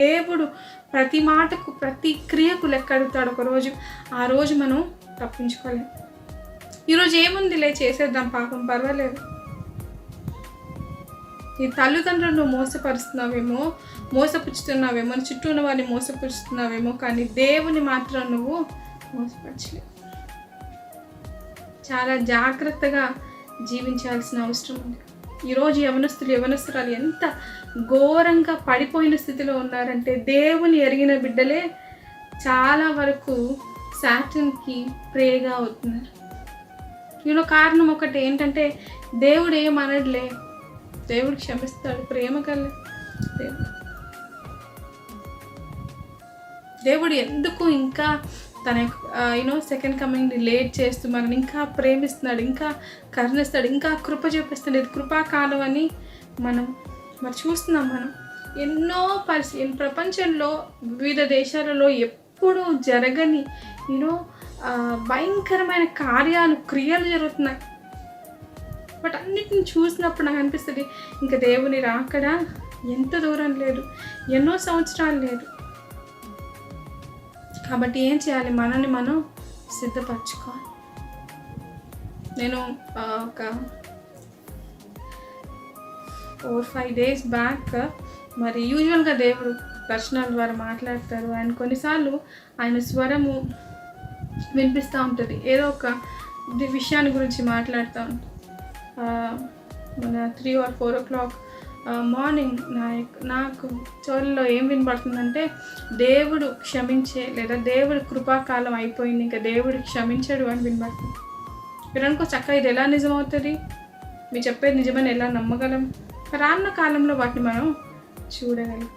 దేవుడు ప్రతి మాటకు ప్రతి క్రియకు లెక్క ఒకరోజు ఆ రోజు మనం తప్పించుకోలేం. ఈరోజు ఏముందిలే చేసేద్దాం పాపం పర్వాలేదు. నీ తల్లిదండ్రులను నువ్వు మోసపరుస్తున్నావేమో మోసపుచ్చుతున్నావేమో చుట్టూ ఉన్న వారిని మోసపుచ్చుతున్నావేమో కానీ దేవుని మాత్రం నువ్వు మోసపరచలేవు. చాలా జాగ్రత్తగా జీవించాల్సిన అవసరం ఉంది. ఈరోజు యవనస్తులు యవనస్తురాలు ఎంత ఘోరంగా పడిపోయిన స్థితిలో ఉన్నారంటే దేవుని ఎరిగిన బిడ్డలే చాలా వరకు శాటన్కి ప్రేగా అవుతున్నారు. ఈయన కారణం ఒకటి ఏంటంటే దేవుడు ఏమనడులే దేవుడు క్షమిస్తాడు ప్రేమ కల దేవుడు. దేవుడు ఎందుకు ఇంకా తన యూనో సెకండ్ కమింగ్ లేట్ చేస్తూ మనని ఇంకా ప్రేమిస్తున్నాడు ఇంకా కరుణిస్తాడు ఇంకా కృప చూపిస్తాడు ఇది కృపాకాలం అని మనం మరి చూస్తున్నాం మనం. ఎన్నో పరిస్థితి ప్రపంచంలో వివిధ దేశాలలో ఎప్పుడూ జరగని యూనో భయంకరమైన కార్యాలు క్రియలు జరుగుతున్నాయి. బట్ అన్నిటిని చూసినప్పుడు నాకు అనిపిస్తుంది ఇంకా దేవుని రాకడా? ఎంత దూరం లేదు. ఎన్నో సంవత్సరాలు లేదు. కాబట్టి ఏం చేయాలి? మనల్ని మనం సిద్ధపరచుకోవాలి. నేను ఒక ఫోర్ ఫైవ్ డేస్ బ్యాక్ మరి యూజువల్గా దేవుడు దర్శనాల ద్వారా మాట్లాడతారు ఆయన కొన్నిసార్లు ఆయన స్వరము వినిపిస్తూ ఉంటుంది. ఏదో ఒక విషయాన్ని గురించి మాట్లాడుతూ ఉంటుంది. మన three or four o'clock morning నా యొక్క- నాకు చోళ్ళలో ఏం వినబడుతుందంటే దేవుడు క్షమించే లేదా దేవుడు కృపాకాలం అయిపోయింది ఇంకా దేవుడు క్షమించడు అని వినబడుతుంది. మీరు అనుకో చక్కగా ఇది ఎలా నిజమవుతుంది? మీరు చెప్పేది నిజమని ఎలా నమ్మగలం? రానున్న కాలంలో వాటిని మనం చూడగలం.